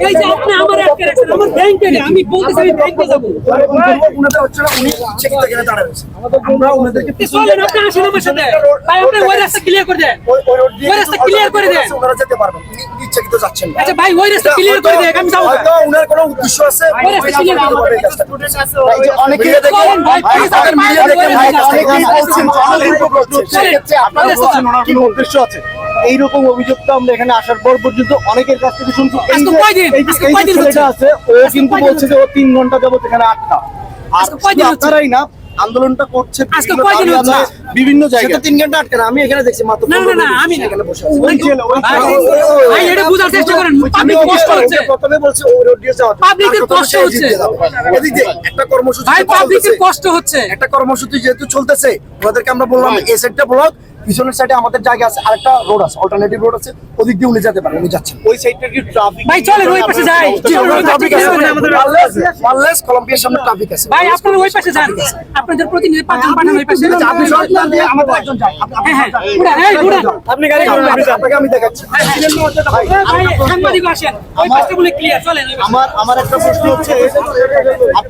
এই যে আপনি আমার আটকে রাখছেন আমার ব্যাংকে নেই আমি বলতেছি আমি ব্যাংকে যাব। উনাদের হচ্ছে না উনি চেক থেকে রয়েছে। আমরা উনাদেরকে চলেন আপনি আসেন আমার সাথে। ভাই আপনি ওই রাস্তা ক্লিয়ার করে দেন। ওই- রাস্তা clear করে দেন। ওনারা যেতে পারবেন। উনি ইচ্ছে কিন্তু যাচ্ছেন না। আচ্ছা ভাই ওই রাস্তা ক্লিয়ার করে দেন আমি যাব না। হয়তো উনার কোনো উদ্দেশ্য আছে। ওই রাস্তা clear করে দেন। এই যে অনেকেই দেখে ভাই, please, তাদের আপনি মিডিয়া দেখে ওই ভাই অনেকেই বলছেন করে দেন। অনেকেই বলছেন সেক্ষেত্রে আপনারা বলছেন ওনার কোনো উদ্দেশ্য আছে। এইরকম অভিযোগ তো আমরা এখানে আসার পর পর্যন্ত অনেকের কাছ থেকে শুনছি। এই যে- এই যে ছেলেটা আছে ও কিন্তু বলছে যে ও তিন ঘণ্টা যাবত এখানে আটকা। আর? আপনারাই না আন্দোলনটা করছে বিভিন্ন জায়গায়। তিন ঘণ্টা আটকে আমি এখানে দেখছি মাত্র না, না, না, আমি এখানে বসে ভাই, এটা বোঝার চেষ্টা করেন। পাবলিক কষ্ট হচ্ছে। প্রথমে বলছি ওই রোড যাওয়া। পাবলিকের কষ্ট হচ্ছে। এদিক দিয়ে যাবে। এদিক দিয়ে একটা কর্মসূচি ভাই পাবলিকের কষ্ট হচ্ছে। একটা কর্মসূচি যেহেতু চলতেছে ওদেরকে আমরা বললাম এই সাইডটা ব্লক পিছনের সাইডে আমাদের জায়গা আছে আরেকটা রোড আছে অল্টারনেটিভ রোড আছে ওদিক দিয়ে উনি যেতে পারেন উনি যাচ্ছেন। ওই সাইডটা কি ট্রাফিক ভাই চলেন ওই পাশে যাই। পাশে ট্রাফিক আছে। ওয়ারলেস কলম্বিয়ার সামনে ট্রাফিক আছে। ভাই আপনারা ওই পাশে যান। আপনাদের প্রতিনিধি পাঁচজন পাঠান ওই পাশে। আপনি সবাই যান দিয়ে আমাদের একজন যান। আপনি- আপনি হ্যাঁ। উড়ান, এই, উড়ান। আপনি গাড়ি করুন, আপনি- আপনাকে আমি দেখাচ্ছি। ভাই, সাংবাদিক আসেন। ওই পাশটা বলে ক্লিয়ার চলেন আমার আমার একটা প্রশ্ন হচ্ছে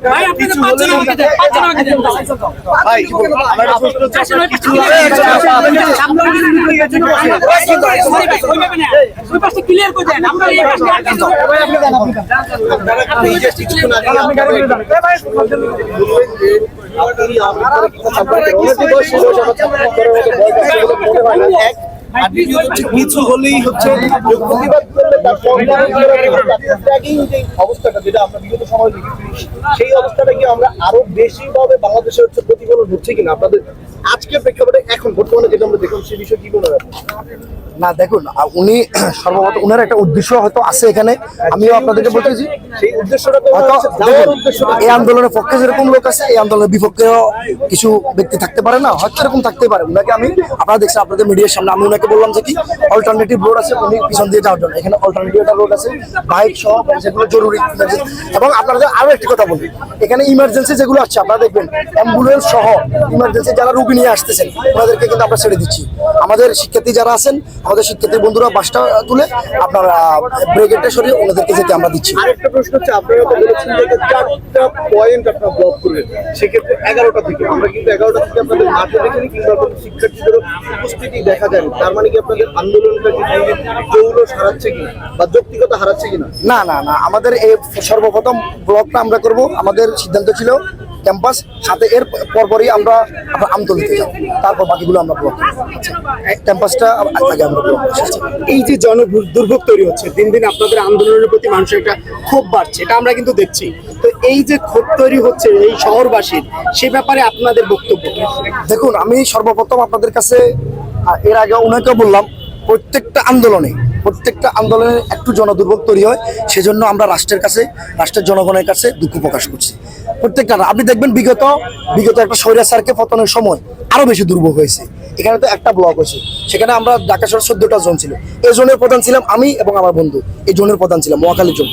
ভাই আপনাদের পাঁচজন আমাকে দেন পাঁচজন আমাকে দেন ভাই আমার প্রশ্ন হচ্ছে কিছু। হলেই হচ্ছে প্রতিবাদ অবস্থাটা যেটা সময় সেই অবস্থাটা কি আমরা আরও বেশি ভাবে বাংলাদেশে হচ্ছে প্রতিফলন হচ্ছে কিনা আপনাদের আজকে প্রেক্ষাপটে এখন বর্তমানে যেটা আমরা দেখলাম সেই বিষয়ে কি মনে হয় না দেখুন উনি সর্বপ্রথম উনার একটা উদ্দেশ্য হয়তো আছে এখানে। আমিও আপনাদেরকে বলতেছি সেই উদ্দেশ্যটা এই আন্দোলনের পক্ষে যেরকম লোক আছে এই আন্দোলনের বিপক্ষেও কিছু ব্যক্তি থাকতে পারে না হয়তো এরকম থাকতে পারে। উনাকে আমি আপনারা দেখছেন আপনাদের মিডিয়ার সামনে আমি উনাকে বললাম যে কি অল্টারনেটিভ রোড আছে উনি পিছন দিয়ে যাওয়ার জন্য। এখানে অল্টারনেটিভ একটা রোড আছে বাইক সহ যেগুলো জরুরি। এবং আপনাদের আরও একটি কথা বলি এখানে ইমার্জেন্সি যেগুলো আছে আপনারা দেখবেন অ্যাম্বুলেন্স সহ ইমার্জেন্সি যারা রুগী নিয়ে আসতেছেন ওনাদেরকে কিন্তু আমরা ছেড়ে দিচ্ছি। আমাদের শিক্ষার্থী যারা আছেন আমাদের শিক্ষার্থী বন্ধুরা বাসটা তুলে আপনার ব্রেকেটটা সরিয়ে ওনাদেরকে যেতে আমরা দিচ্ছি। আরেকটা প্রশ্ন হচ্ছে আপনারা তো বলেছেন যে চারটা পয়েন্ট আপনারা ব্লক করবেন সেক্ষেত্রে এগারোটা থেকে আমরা কিন্তু এগারোটা থেকে আপনাদের মাঠে দেখিনি কিংবা কোনো শিক্ষার্থীদের উপস্থিতি দেখা যায় তার মানে কি আপনাদের আন্দোলনটা কি দিন হারাচ্ছে কিনা বা যৌক্তিকতা হারাচ্ছে কিনা? না না না আমাদের এই সর্বপ্রথম ব্লকটা আমরা করব। আমাদের সিদ্ধান্ত ছিল ক্যাম্পাস সাথে এর পরপরই আমরা আপনার আমতলিতে যাব। তারপর বাকিগুলো আমরা ব্লক ক্যাম্পাসটা আগে আমরা ব্লক এই যে জন দুর্ভোগ তৈরি হচ্ছে দিন দিন আপনাদের আন্দোলনের প্রতি মানুষের একটা ক্ষোভ বাড়ছে এটা আমরা কিন্তু দেখছি। তো এই যে ক্ষোভ তৈরি হচ্ছে এই শহরবাসীর সে ব্যাপারে আপনাদের বক্তব্য দেখুন আমি সর্বপ্রথম আপনাদের কাছে এর আগে ওনাকে বললাম প্রত্যেকটা আন্দোলনে প্রত্যেকটা আন্দোলনে একটু জনদুর্ভোগ তৈরি হয়, সেজন্য আমরা রাষ্ট্রের কাছে, রাষ্ট্রের জনগণের কাছে দুঃখ প্রকাশ করছি। প্রত্যেকটা আপনি দেখবেন বিগত বিগত একটা স্বৈরাচারকে পতনের সময় আরও বেশি দুর্ভোগ হয়েছে। এখানে তো একটা ব্লক হয়েছে, সেখানে আমরা ঢাকা শহর চোদ্দটা জোন ছিল। এই জোনের প্রধান ছিলাম আমি এবং আমার বন্ধু। এই জোনের প্রধান ছিলাম, মহাখালী জোন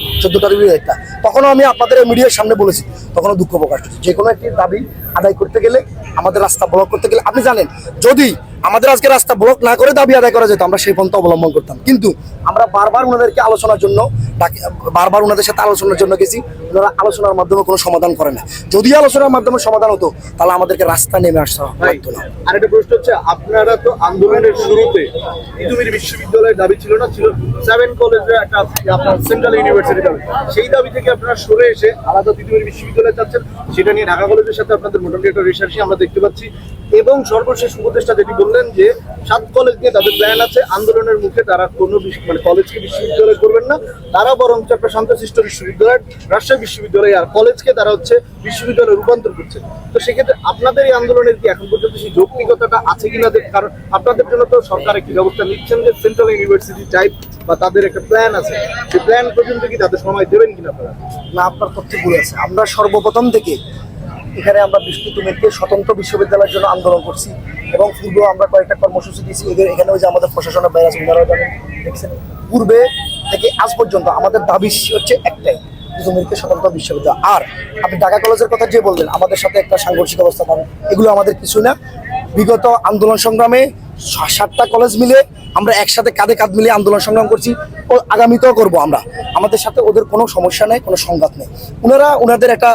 বিরুদ্ধে একটা। তখনও আমি আপনাদের মিডিয়ার সামনে বলেছি, তখনও দুঃখ প্রকাশ করছি যে কোনো একটি দাবি আদায় করতে গেলে আমাদের রাস্তা ব্লক করতে গেলে, আপনি জানেন, যদি আমাদের আজকে রাস্তা ব্লক না করে দাবি আদায় করা যেত, আমরা সেই পন্থা অবলম্বন করতাম। কিন্তু আমরা বারবার ওনাদেরকে আলোচনার জন্য বারবার ওনাদের সাথে আলোচনার জন্য গেছি। ওনারা আলোচনার মাধ্যমে কোনো সমাধান করে না। যদি আলোচনার মাধ্যমে সমাধান হতো, তাহলে আমাদেরকে রাস্তা নেমে আসতে লাগতো না আরেকটা প্রশ্ন হচ্ছে, আপনারা তো আন্দোলনের শুরুতে ইদুমির বিশ্ববিদ্যালয়ের দাবি ছিল না, ছিল সেভেন কলেজের একটা আপনার সেন্ট্রাল ইউনিভার্সিটি দাবি সেই দাবি থেকে আপনারা সরে এসে আলাদা তিতুমির বিশ্ববিদ্যালয় চাচ্ছেন, সেটা নিয়ে ঢাকা কলেজের সাথে আপনাদের মোটামুটি একটা রিসার্চই আমরা দেখতে পাচ্ছি। এবং সর্বশেষ উপদেষ্টা যেটি বললেন যে সাত কলেজ নিয়ে তাদের প্ল্যান আছে, আন্দোলনের মুখে তারা কোনো মানে কলেজকে বিশ্ববিদ্যালয় করবেন না, তারা বরং একটা শান্তশিষ্ট বিশ্ববিদ্যালয়, রাজশাহী বিশ্ববিদ্যালয় আর কলেজকে তারা হচ্ছে বিশ্ববিদ্যালয়ে রূপান্তর করছে। তো সেক্ষেত্রে আপনাদের এই আন্দোলনের কি এখন পর্যন্ত সেই যৌক্তিকতাটা আছে কিনা কারণ আপনাদের জন্য তো সরকার একটি ব্যবস্থা নিচ্ছেন যে সেন্ট্রাল ইউনিভার্সিটি টাইপ বা তাদের একটা প্ল্যান আছে। সেই প্ল্যান পর্যন্ত কি তাদের সময় দেবেন কিনা আপনারা? না, আপনার তথ্য ভুল আছে আমরা সর্বপ্রথম থেকে এখানে আমরা বিস্তৃত তুমিরকে স্বতন্ত্র বিশ্ববিদ্যালয়ের জন্য আন্দোলন করছি এবং পূর্বে আমরা কয়েকটা কর্মসূচি দিয়েছি। এদের এখানে ওই যে আমাদের প্রশাসনের বাইরে জানেন, দেখছেন? পূর্বে থেকে আজ পর্যন্ত আমাদের দাবি হচ্ছে একটাই তুমিরকে স্বতন্ত্র বিশ্ববিদ্যালয়। আর আপনি ঢাকা কলেজের কথা যে বললেন, আমাদের সাথে একটা সাংঘর্ষিক অবস্থা পাবেন, এগুলো আমাদের কিছু না। বিগত আন্দোলন সংগ্রামে সাতটা কলেজ মিলে আমরা একসাথে কাঁধে কাঁধ মিলে আন্দোলন সংগ্রাম করছি ও আগামীতেও করব আমরা। আমাদের সাথে ওদের কোনো সমস্যা নেই কোনো সংঘাত নেই। ওনারা ওনাদের একটা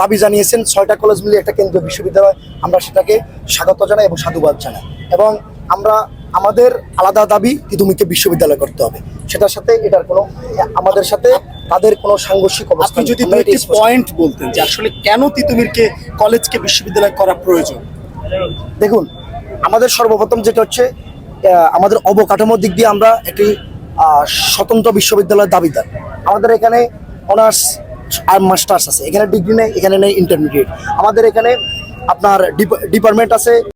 দাবি জানিয়েছেন ছয়টা কলেজ মিলে একটা কেন্দ্রীয় বিশ্ববিদ্যালয় আমরা সেটাকে স্বাগত জানাই এবং সাধুবাদ জানাই। এবং আমরা আমাদের আলাদা দাবি তিতুমিরকে বিশ্ববিদ্যালয় করতে হবে। সেটার সাথে এটার কোনো আমাদের সাথে তাদের কোনো সাংঘর্ষিক অবস্থা যদি পয়েন্ট বলতেন যে আসলে কেন তিতুমিরকে কলেজকে বিশ্ববিদ্যালয় করা প্রয়োজন? দেখুন, আমাদের সর্বপ্রথম যেটা হচ্ছে আমাদের অবকাঠামোর দিক দিয়ে আমরা একটি স্বতন্ত্র বিশ্ববিদ্যালয়ের দাবিদার। আমাদের এখানে অনার্স আর মাস্টার্স আছে। এখানে ডিগ্রি নেই, এখানে নেই ইন্টারমিডিয়েট আমাদের এখানে আপনার ডিপার্টমেন্ট আছে।